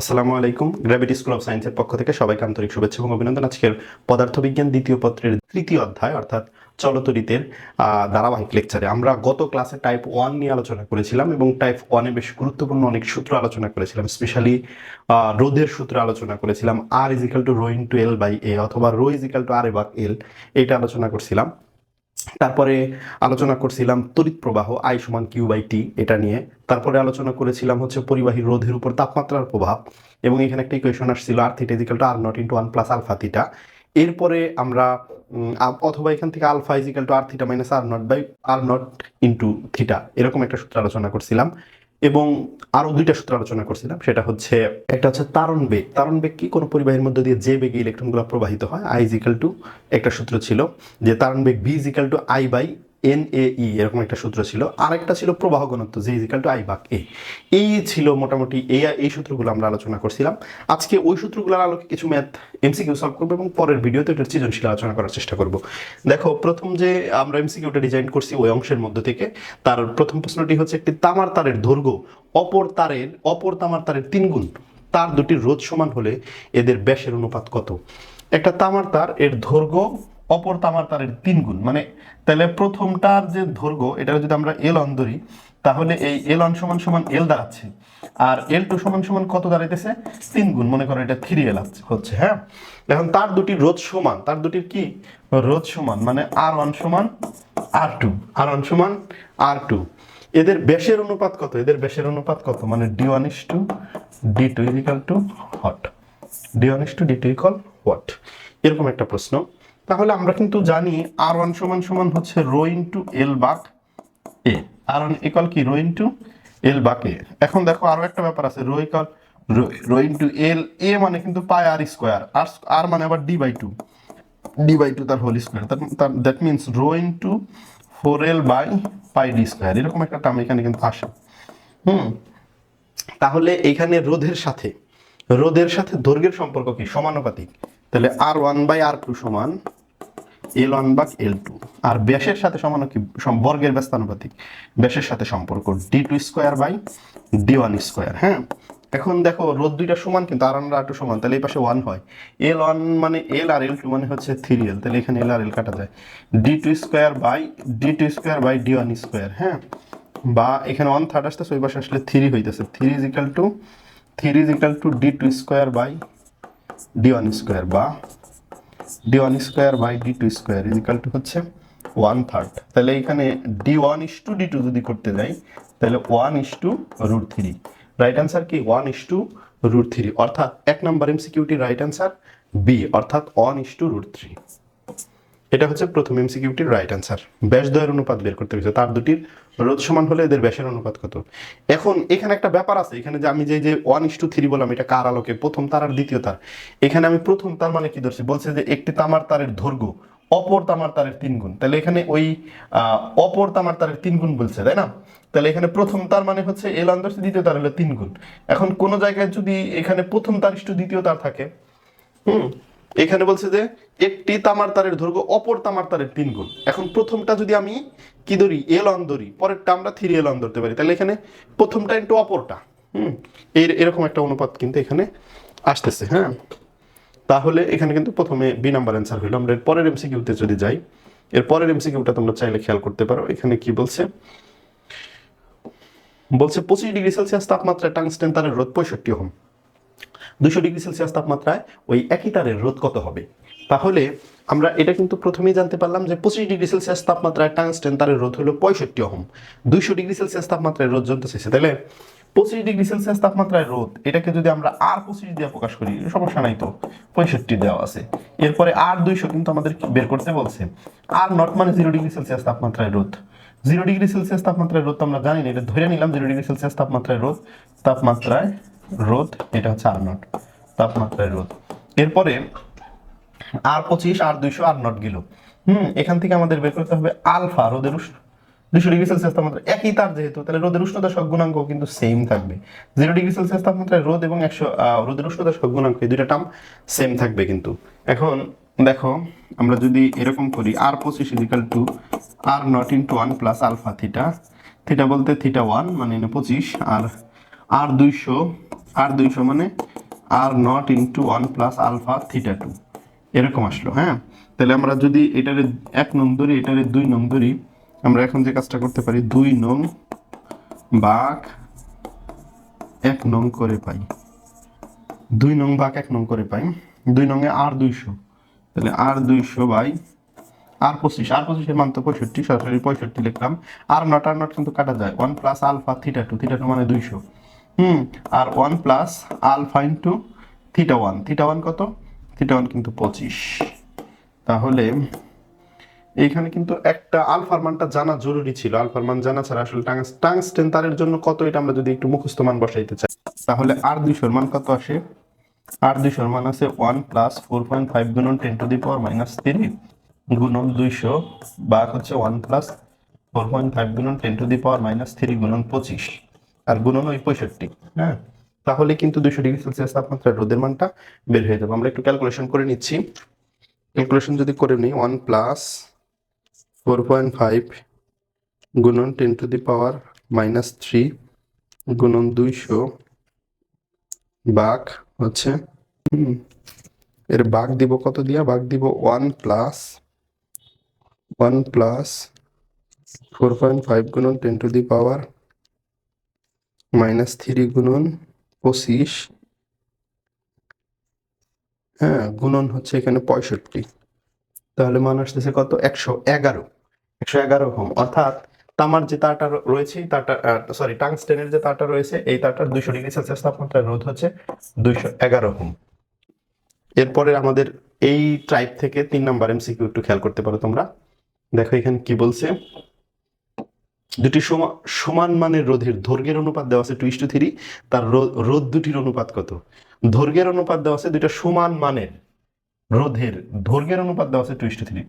আসসালামু আলাইকুম। Gravity school of সায়েন্সের পক্ষ থেকে সবাইকে আন্তরিক শুভেচ্ছা এবং অভিনন্দন। আজকের পদার্থবিজ্ঞান দ্বিতীয় পত্রের তৃতীয় অধ্যায়, অর্থাৎ চলতরিতের ধারাবাহিক লেকচারে আমরা গত ক্লাসে টাইপ ওয়ান নিয়ে আলোচনা করেছিলাম এবং টাইপ ওয়ানে বেশ গুরুত্বপূর্ণ অনেক সূত্র আলোচনা করেছিলাম। স্পেশালি রোধের সূত্র আলোচনা করেছিলাম। আর equal to rho into L by A অথবা রো ইজিক্যাল টু আর এবাক এল এইটা আলোচনা করছিলাম। তারপরে আলোচনা করছিলাম তড়িৎ প্রবাহ আই সমান কিউ বাই টি এটা নিয়ে। তারপরে আলোচনা করেছিলাম হচ্ছে পরিবাহী রোধের উপর তাপমাত্রার প্রভাব এবং এখানে একটা ইকুয়েশন আসছিল R theta is equal to R not into one plus alpha theta এরপরে আমরা অথবা এখান থেকে alpha is equal to R theta minus R not by R not into theta এরকম একটা সূত্র আলোচনা করছিলাম। এবং আরও দুইটা সূত্র আলোচনা করছিলাম, সেটা হচ্ছে, একটা হচ্ছে তারণ বেগ। তারণ বেগ কি? কোনো পরিবাহীর মধ্যে দিয়ে যে বেগে ইলেকট্রনগুলো প্রবাহিত হয় আই ইজিক্যাল টু একটা সূত্র ছিল যে তারণ বেগ B is equal to I by N A E এরকম একটা সূত্র ছিল। আরেকটা ছিল প্রবাহ ঘনত্ব যে ইজিক্যাল টু আই বাক এ এই ছিল মোটামুটি এই এই সূত্রগুলো আমরা আলোচনা করছিলাম। আজকে ওই সূত্রগুলোর আলোকে কিছু ম্যাথ এমসিকিউ সলভ করব এবং পরের ভিডিওতে এটার সৃজনশীল আলোচনা করার চেষ্টা করব। দেখো, প্রথম যে আমরা এমসিকিউটা ডিজাইন করছি ওই অংশের মধ্যে থেকে, তার প্রথম প্রশ্নটি হচ্ছে একটি তামার তারের দৈর্ঘ্য, অপর তারের, অপর তামার তারের তিন গুণ, তার দুটি রোধ সমান হলে এদের ব্যাসের অনুপাত কত? একটা তামার তার এর দৈর্ঘ্য অপর তামার তারের তিন গুণ। মানে তাহলে প্রথমটার যে দৈর্ঘ্য এটা যদি আমরা এল অন ধরি, তাহলে এই এল অন সমান সমান এল দাঁড়াচ্ছে। আর এল টু সমান সমান কত দাঁড়াইতেছে? তিন গুণ। মনে করো এটা থ্রি এল হচ্ছে হ্যাঁ? এখন তার দুটি রোধ সমান। তার দুটির কি? রোধ সমান। মানে আর ওয়ান সমান আর টু আর ওয়ান সমান আর টু এদের ব্যাসের অনুপাত কত? এদের ব্যাসের অনুপাত কত? মানে D one is to D two is equal to what D one is to D two equal what এরকম একটা প্রশ্ন। তাহলে আমরা কিন্তু জানি আর ওয়ান সমান সমান হচ্ছে রো ইন্টু এল বাক এ আর ওয়ান ইকল কি? রো ইন্টু এল বাক এ এখন দেখো আরও একটা ব্যাপার আছে, rho equal rho into L A মানে কিন্তু পাই আর স্কোয়ার আর আর মানে আবার D by two D by two তার whole square that means rho into four L by pi D square এরকম একটা টার্ম এখানে কিন্তু আসে। হুম? তাহলে এখানে রোধের সাথে রোধের সাথে দৈর্ঘ্যের সম্পর্ক কি? সমানুপাতিক। তাহলে R one by R two সমান এল ওয়ান বাক এল টু আর ব্যাসের সাথে সমান কি? বর্গের ব্যস্তানুপাতিক। ব্যাসের সাথে সম্পর্ক D two square by D one square হ্যাঁ? এখন দেখো, রোদ দুইটা সমান, কিন্তু আর ওয়ান আর টু সমান। তাহলে এই পাশে ওয়ান হয়। এল ওয়ান মানে এল আর এল টু মানে হচ্ছে থ্রি এল তাহলে এখানে এল আর এল কাটা যায়। D two square by D two square by D one square হ্যাঁ? বা এখানে ওয়ান থার্ড আসতেছে, ওই পাশে আসলে থ্রি হইতেছে। Three is equal to three is equal to D two square by D one square বা D one square by D two square is equal to হচ্ছে ওয়ান থার্ড তাহলে এখানে D one is to D two যদি করতে যাই, তাহলে one is to root three right answer কি? One is to root three অর্থাৎ এক নম্বর এমসিকিউটি রাইট অ্যান্সার বি অর্থাৎ one is to root three এটা হচ্ছে প্রথম এমসিকিউটির রাইট অ্যান্সার ব্যাসদ্বয়ের অনুপাত বের করতে হয়েছে। তার দুটির রোধ সমান হলে এদের ব্যাসের অনুপাত কত? এখন এখানে একটা ব্যাপার আছে। এখানে যে আমি যে যে ওয়ান ইস টু থ্রি বললাম, এটা কার আলোকে? প্রথম তার আর দ্বিতীয় তার। এখানে আমি প্রথম তার মানে কি ধরছি? বলছে যে একটি তামার তারের দৈর্ঘ্য, অপর তামার তারের তিন গুণ। তাহলে এখানে ওই অপর তামার তারের তিন গুণ বলছে, তাই না? তাহলে এখানে প্রথম তার মানে হচ্ছে এল ধরছে, দ্বিতীয় তার হলো তিন গুণ। এখন কোন জায়গায় যদি এখানে প্রথম তার দ্বিতীয় তার থাকে, হুম এখানে বলছে যে একটি তামার তারের দৈর্ঘ্য, অপর তামার তারের তিন গুণ। এখন প্রথমটা যদি আমি কি ধরি? এল অন ধরি, পরেরটা আমরা থ্রি এল অন ধরতে পারি। তাহলে এখানে প্রথমটা একটু অপরটা। হুম? এই এরকম একটা অনুপাত কিন্তু এখানে আসতেছে হ্যাঁ? তাহলে এখানে কিন্তু প্রথমে বি নাম্বার অ্যান্সার হইল। আমরা এর পরের এমসিকিউতে যদি যাই, এর পরের এমসিকিউটা তোমরা চাইলে খেয়াল করতে পারো। এখানে কি বলছে? বলছে পঁচিশ ডিগ্রি সেলসিয়াস তাপমাত্রায় টাংস্টেন তারের রোধ পঁয়ষট্টি ওহম। দুশো ডিগ্রি সেলসিয়াস তাপমাত্রায় ওই একই তারের রোধ কত হবে? তাহলে আমরা এটা কিন্তু প্রথমেই জানতে পারলাম যে পঁচিশ ডিগ্রি সেলসিয়াস তাপমাত্রায় টাংস্টেন তারের রোধ হলো পঁয়ষট্টি ওহম। দুইশো ডিগ্রি সেলসিয়াস তাপমাত্রায় রোধ জানতে চাইছে তাহলে পঁচিশ ডিগ্রি সেলসিয়াস তাপমাত্রায় রোধ এটাকে যদি আমরা আর পঁচিশ দিয়ে প্রকাশ করি, সমস্যা নাই তো, পঁয়ষট্টি দেওয়া আছে। এরপরে আর দুইশো কিন্তু আমাদের বের করতে বলছে? আর নট মানে জিরো ডিগ্রি সেলসিয়াস তাপমাত্রায় রোধ জিরো ডিগ্রি সেলসিয়াস তাপমাত্রায় রোধ তো আমরা জানি না, এটা ধরে নিলাম জিরো ডিগ্রি সেলসিয়াস তাপমাত্রায় রোধ তাপমাত্রায় রোধ, এটা হচ্ছে আর নট তাপমাত্রায় রোধ। এরপরে আর পঁচিশ আর দুইশো আর নট গেল। হুম, এখান থেকে আমাদের বের করতে হবে আলফা রোদের উষ্ণ। দুশো ডিগ্রি সেলসিয়াস তাপমাত্রা একই তার যেহেতু, তাহলে রোদের উষ্ণতা সব গুণাঙ্ক কিন্তু সেম থাকবে। জিরো ডিগ্রি সেলসিয়াস তাপমাত্রায় রোদ এবং একশো রোদের উষ্ণতা সব গুণাঙ্ক, এই দুইটা টার্ম সেম থাকবে কিন্তু। এখন দেখো, আমরা যদি এরকম করি আর পঁচিশ is equal to R not into one plus alpha theta theta বলতে থিটা ওয়ান মানে পঁচিশ, আর আর দুইশো আর দুইশো মানে R not into one plus alpha theta two এরকম আসলো হ্যাঁ? তাহলে আমরা যদি এটারে এক নং ধরি, এটারে দুই নং ধরি, আমরা এখন যে কাজটা করতে পারি, দুই নং বাঘ এক নং করে পাই। দুই নং বাঘ এক নং করে পাই। দুই নংয়ে আর দুইশো। তাহলে আর দুইশো বাই আর পঁচিশ। আর পঁচিশের মান তো পঁয়ষট্টি, সরাসরি পঁয়ষট্টি লিখলাম। আর নট আর নট কিন্তু কাটা যায়। One plus alpha theta two theta two মানে দুইশো। হুম, আর one plus alpha into theta one. Theta one কত? থিটা ওয়ান কিন্তু পঁচিশ। তাহলে এইখানে কিন্তু একটা আলফার মানটা জানা জরুরি ছিল। আলফার মান জানা ছাড়া আসলে টাংস টাংস্টেন তারের জন্য কত এটা আমরা যদি একটু মুখস্থ মান বসাইতে চাই। তাহলে আর দুইশোর মান কত আসে? আর দুইশোর মান আছে one plus four point five গুণন ten to the power minus three গুণন দুইশো বা হচ্ছে one plus four point five গুণন ten to the power minus three গুণন পঁচিশ। আর গুণন ওই পঁয়ষট্টি। হ্যাঁ। তাহলে কিন্তু দুশো ডিগ্রি সেলসিয়াস তাপমাত্রা রোদের মানটা বের হয়ে যাবে। আমরা একটু ক্যালকুলেশন করে নিচ্ছি। ক্যালকুলেশন যদি করে নিই one plus four point five গুণন ten to the power minus three গুণন দুইশো বাঘ হচ্ছে এর বাঘ দিব কত দিয়া? বাঘ দিব one plus one plus four point five গুণন ten to the power minus three গুণন পঁচিশ। হ্যাঁ গুণন হচ্ছে এখানে পঁয়ষট্টি। তাহলে মান আসতেছে কত? একশো এগারো। একশো এগারো হোম অর্থাৎ তামার যে তারটা রয়েছে তারটা সরি টাংস্টেনের যে তারটা রয়েছে, এই তারটার দুইশো ডিগ্রি সেলসিয়াস তাপমাত্রার রোধ হচ্ছে দুইশো এগারো হোম এরপরে আমাদের এই ট্রাইব থেকে তিন নাম্বার এমসিকিউ একটু খেয়াল করতে পারো তোমরা। দেখো এখানে কি বলছে? দুটি সমান মানের রোধের দৈর্ঘ্যের অনুপাত দেওয়া আছে টু টু থ্রি তার রোধ দুটির অনুপাত কত? দৈর্ঘ্যের অনুপাত দেওয়া আছে দুইটা সমান মানের রোধের দৈর্ঘ্যের অনুপাত দেওয়া আছে টু টু থ্রি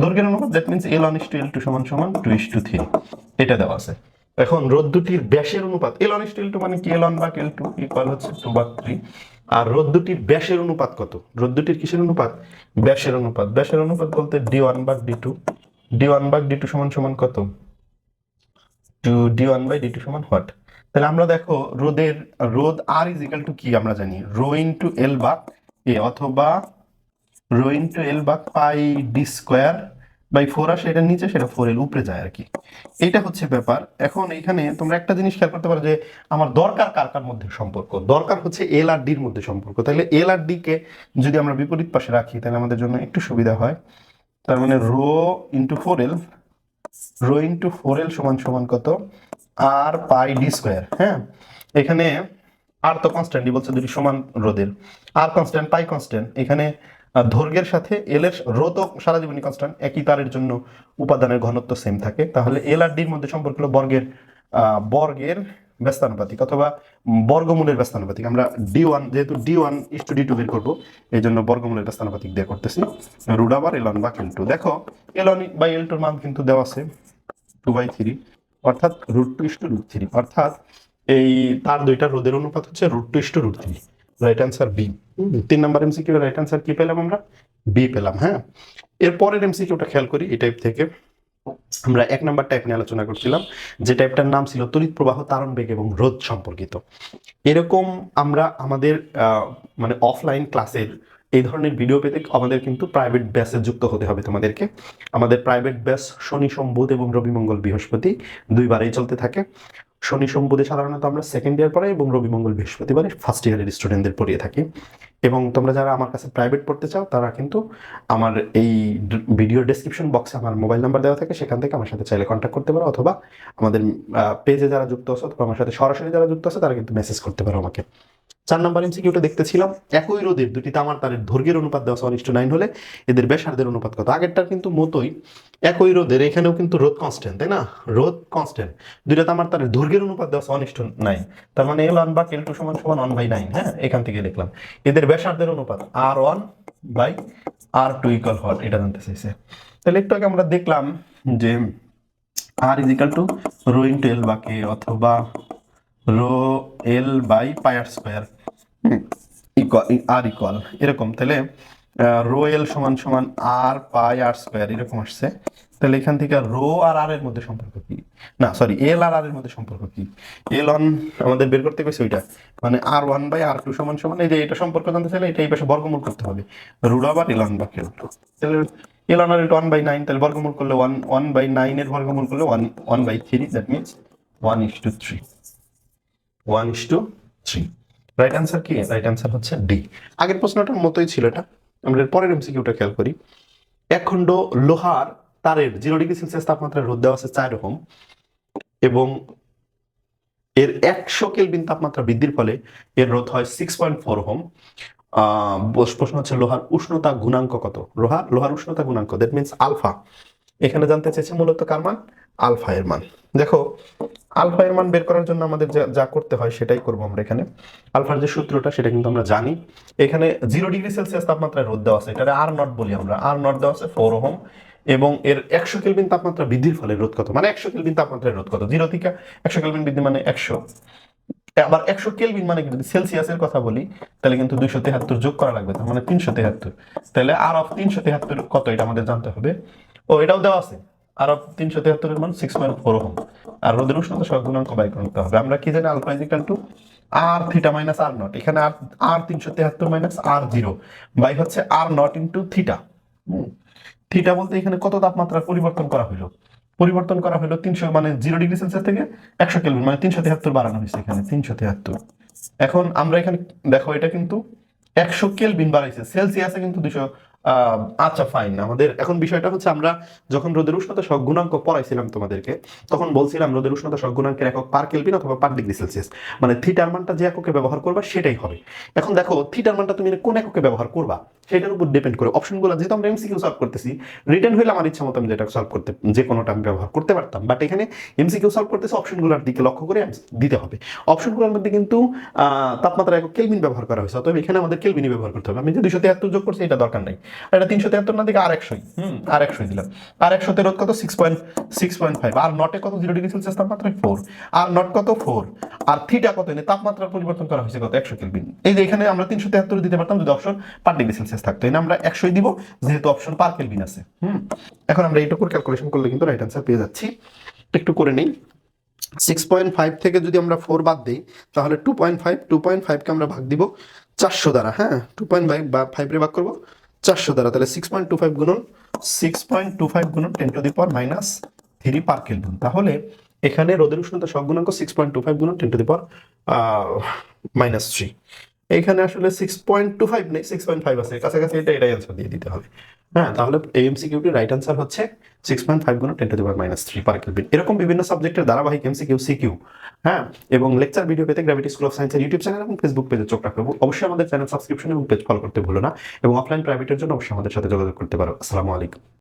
দৈর্ঘ্যের অনুপাত that means L one two L two সমান সমান টু টু থ্রি এটা দেওয়া আছে। এখন রোধ দুটির ব্যাসের অনুপাত L one two L two মানে কি? এল ওয়ান বা এল টু ইকুয়াল হচ্ছে টু বা থ্রি আর রোধ দুটির ব্যাসের অনুপাত কত? রোধ দুটির কিসের অনুপাত? ব্যাসের অনুপাত। ব্যাসের অনুপাত বলতে ডি ওয়ান বা ডি টু ডি ওয়ান বা ডি টু সমান সমান কত? Two D one by D two সমান হোয়াট তাহলে আমরা দেখো রোদের রোদ আর ইজ ইকাল টু কি আমরা জানি? রো ইন্টু এল বা এ অথবা রো ইন্টু এল বা pi D square by four আসে, এটা নিচে, সেটা ফোর এল উপরে যায় আর কি এটা হচ্ছে ব্যাপার। এখন এখানে তোমরা একটা জিনিস খেয়াল করতে পারো যে আমার দরকার কার কার মধ্যে সম্পর্ক? দরকার হচ্ছে এল আর ডির মধ্যে সম্পর্ক। তাহলে এল আর ডি কে যদি আমরা বিপরীত পাশে রাখি, তাহলে আমাদের জন্য একটু সুবিধা হয়। তার মানে rho into four L rho into four L সমান সমান কত? আর পাই ডি স্কোয়ার হ্যাঁ? এখানে আর তো কনস্ট্যান্টই বলছে দুটি সমান রোদের আর কনস্ট্যান্ট পাই কনস্ট্যান্ট এখানে দৈর্ঘ্যের সাথে এল এর রো তো সারা জীবনই কনস্ট্যান্ট একই তারের জন্য উপাদানের ঘনত্ব সেম থাকে। তাহলে এল আর ডির মধ্যে সম্পর্ক হলো বর্গের বর্গের ব্যস্তানুপাতিক অথবা বর্গমূলের ব্যস্তানুপাতিক। আমরা ডি ওয়ান যেহেতু D one is to D two বের করব এই জন্য বর্গমূলের ব্যস্তানুপাতিক দিয়ে করতেছি। রুট আবার এল ওয়ান বা টু দেখো এল ওয়ান বাই এল টুর মান কিন্তু দেওয়া আছে টু বাই থ্রি অর্থাৎ root two is to root three অর্থাৎ এই তার দুইটা রোদের অনুপাত হচ্ছে root two is to root three right answer B তিন নাম্বার এমসিকিউ রাইট অ্যান্সার কি পেলাম আমরা? বি পেলাম হ্যাঁ। এরপরের এমসিকিউটা খেয়াল করি, এই টাইপ থেকে। আমরা এক নাম্বার টাইপ নিয়ে আলোচনা করছিলাম, যে টাইপটার নাম ছিল তড়িৎ প্রবাহ, তারণ বেগ এবং রোধ সম্পর্কিত। এরকম আমরা আমাদের মানে অফলাইন ক্লাসের এই ধরনের ভিডিও পেতে আমাদের কিন্তু প্রাইভেট ব্যাসে যুক্ত হতে হবে তোমাদেরকে। আমাদের প্রাইভেট ব্যাস শনি, সোম, বুধ এবং রবি, মঙ্গল, বৃহস্পতি দুইবারেই চলতে থাকে। শনি, সোম, বুধে সাধারণত আমরা সেকেন্ড ইয়ার পড়াই এবং রবি, মঙ্গল, বৃহস্পতিবারে ফার্স্ট ইয়ারের স্টুডেন্টদের পড়িয়ে থাকি। এবং তোমরা যারা আমার কাছে প্রাইভেট পড়তে চাও, তারা কিন্তু আমার এই ভিডিও ডেসক্রিপশন বক্সে আমার মোবাইল নাম্বার দেওয়া থাকে, সেখান থেকে আমার সাথে চাইলে কন্ট্যাক্ট করতে পারো অথবা আমাদের পেজে যারা যুক্ত আছে অথবা আমার সাথে সরাসরি যারা যুক্ত আছে, তারা কিন্তু মেসেজ করতে পারো আমাকে। চার নাম্বার এমসিকিউটা দেখতেছিলাম, একই রোদের দুটি তামার তারের দৈর্ঘ্যের অনুপাত দেওয়া ইস্টু নাইন হলে এদের ব্যাসার্ধের অনুপাত কত? আগেরটার কিন্তু মতোই একই রোদের এখানেও কিন্তু রোদ কনস্ট্যান্ট তাই না? রোদ কনস্ট্যান্ট দুইটা তামার তারের দৈর্ঘ্যের অনুপাত দেওয়া ওয়ান ইস্টু নাইন তার মানে এল ওয়ান বা এল টু সমান সমান ওয়ান বাই নাইন হ্যাঁ? এখান থেকে লিখলাম এদের ব্যাসার্ধের অনুপাত R one by R two equal what এটা জানতে চাইছে। তাহলে একটু আগে আমরা দেখলাম যে R is equal to rho into L বা কে অথবা rho L by pi r square R equal এরকম। তাহলে রো এল সমান সমান আর পাই আর স্কোয়ার এরকম আসছে। তাহলে এখান থেকে রো আর আর এর মধ্যে সম্পর্ক কি? না সরি এল আর আর এর মধ্যে সম্পর্ক কি? এল অন আমাদের বের করতে গেছে ওইটা। মানে R one by R two সমান সমান, এই যে এটা সম্পর্ক জানতে চাইলে এটা এই পাশে বর্গমূল করতে হবে। রুট আবার এল অন বা এল টু। তাহলে L one R one by nine, তাহলে বর্গমূল করলে ওয়ান ওয়ান বাই নাইনের বর্গমূল করলে one one by three that means one is to three one is to three right answer কি? রাইট অ্যান্সার হচ্ছে ডি আগের প্রশ্নটার মতোই ছিল এটা। আমরা পরের এমসিকিউটা খেয়াল করি। এক খণ্ড লোহার তারের জিরো ডিগ্রি সেলসিয়াস তাপমাত্রায় রোদ দেওয়া আছে চার রকম এবং এর একশো কেলভিন তাপমাত্রা বৃদ্ধির ফলে এর রোধ হয় সিক্স পয়েন্ট ফোর হোম প্রশ্ন হচ্ছে লোহার উষ্ণতা গুণাঙ্ক কত? লোহার লোহার উষ্ণতা গুণাঙ্ক দ্যাট মিনস আলফা এখানে জানতে চাইছে মূলত কার মান? আলফা এর মান। দেখো, আলফা এর মান বের করার জন্য আমাদের যা করতে হয় সেটাই করব আমরা এখানে। আলফার যে সূত্রটা, সেটা কিন্তু আমরা জানি। এখানে জিরো ডিগ্রি সেলসিয়াস তাপমাত্রায় রোদ দেওয়া আছে। এটা আর নট বলি আমরা। আর নট দেওয়া আছে ফোর ওহম এবং এর একশো কেলভিন তাপমাত্রা বৃদ্ধির ফলে রোধ কত? মানে একশো কেলভিন তাপমাত্রায় রোধ কত? জিরো থেকে একশো কেলভিন বৃদ্ধি মানে একশো। আবার একশো কেলভিন মানে যদি সেলসিয়াসের কথা বলি, তাহলে কিন্তু দুইশো তেহাত্তর যোগ করা লাগবে, তার মানে তিনশো তেহাত্তর। তাহলে আর অফ তিনশো তেহাত্তর কত? এটা আমাদের জানতে হবে। ও, এটাও দেওয়া আছে। তিনশো মান সিক্স পয়েন্ট ফোর হোম আর রোদের উষ্ণতা সহ গুণাঙ্ক বাই করতে হবে। আমরা কি জানি? Alpha is equal to R theta minus R not এখানে আর আর তিনশো মাইনাস আর জিরো বাই হচ্ছে R not into theta theta বলতে এখানে কত তাপমাত্রা পরিবর্তন করা হলো পরিবর্তন করা হলো তিনশো মানে জিরো ডিগ্রি সেলসিয়াস থেকে একশো কেলভিন মানে তিনশো তেহাত্তর বাড়ানো হয়েছে এখানে, তিনশো তেহাত্তর। এখন আমরা এখানে, দেখো এটা কিন্তু একশো কেলভিন বাড়াইছে। সেলসিয়াসে কিন্তু দুশো আচ্ছা ফাইন আমাদের এখন বিষয়টা হচ্ছে আমরা যখন রোদের উষ্ণতা সহ গুণাঙ্ক পড়াইছিলাম তোমাদেরকে, তখন বলছিলাম রোদের উষ্ণতা সহ গুণাঙ্কের একক পার কেলভিন অথবা পার ডিগ্রি সেলসিয়াস। মানে থিটার মানটা যে এককে ব্যবহার করবা, সেটাই হবে। এখন দেখো থিটার মানটা তুমি কোন এককে ব্যবহার করবা, সেটার উপর ডিপেন্ড করে। অপশনগুলো যেহেতু আমরা এমসিকিউ সলভ করতেছি রিটার্ন হলে আমার ইচ্ছা মতো আমি যেটা সলভ করতে, যে কোনোটা আমি ব্যবহার করতে পারতাম। বাট এখানে এমসিকিউ সলভ করতেছে অপশনগুলোর দিকে লক্ষ্য করে দিতে হবে। অপশনগুলোর মধ্যে কিন্তু তাপমাত্রা একক কেলভিন ব্যবহার করা হয়েছে, অতএব এখানে আমাদের কেলভিনই ব্যবহার করতে হবে। আমি যে দুশো তেহাত্তর যোগ করছি, এটা দরকার নাই। আর এটা তিনশো তেহাত্তর না দিকে আর একশোই হুম। আর একশোই দিলাম। আর একশোতে কত? Six point six point five R নটে কত? জিরো ডিগ্রি সেলসিয়াস তাপমাত্রা ফোর আর নট কত? ফোর আর থিটা কত? এনে তাপমাত্রার পরিবর্তন করা হয়েছে কত? একশো কেলভিন এই যে এখানে আমরা তিনশো তেহাত্তর দিতে পারতাম যদি অপশন পার ডিগ্রি সেলসিয়াস থাকতো। এনে আমরা একশোই দিব যেহেতু অপশন পার কেলভিন আছে। হুম। এখন আমরা এইটুকুর ক্যালকুলেশন করলে কিন্তু রাইট অ্যান্সার পেয়ে যাচ্ছি। একটু করে নেই। সিক্স পয়েন্ট ফাইভ থেকে যদি আমরা ফোর বাদ দিই তাহলে two point five two point ফাইভকে আমরা ভাগ দিব চারশো দ্বারা হ্যাঁ? টু পয়েন্ট ফাইভ বা ফাইভ রে ভাগ করব চারশো দ্বারা, তাহলে সিক্স পয়েন্ট টু ফাইভ গুণন সিক্স পয়েন্ট টু ফাইভ গুণন ten to the power minus three per Kelvin তাহলে এখানে রোদের উষ্ণতা সব গুণাঙ্ক সিক্স পয়েন্ট টু ফাইভ গুণন ten to the power minus three এখানে আসলে সিক্স পয়েন্ট টু ফাইভ নেই সিক্স পয়েন্ট ফাইভ আছে। কাছাকাছি এটা, এটাই অ্যান্সার দিয়ে দিতে হবে। হ্যাঁ তাহলে এমসিকিউটি রাইট আনসার হচ্ছে সিক্স পয়েন্ট ফাইভ গুণ ten to the minus three per Kelvin এরকম বিভিন্ন সাবজেক্টের ধারাবাহিক এমসিকিউ সিকিউ হ্যাঁ এবং লেকচার ভিডিও পেতে গ্র্যাভিটি স্কুল অফ সায়েন্সের ইউটিউব চ্যানেল এবং ফেসবুক পেজে চোখ রাখব অবশ্যই আমাদের চ্যানেল সাবস্ক্রিপশন এবং পেজ ফলো করতে ভুলো না, এবং অফলাইন প্রাইভেটের জন্য অবশ্যই আমাদের সাথে যোগাযোগ করতে পারো। আসসালামু আলাইকুম।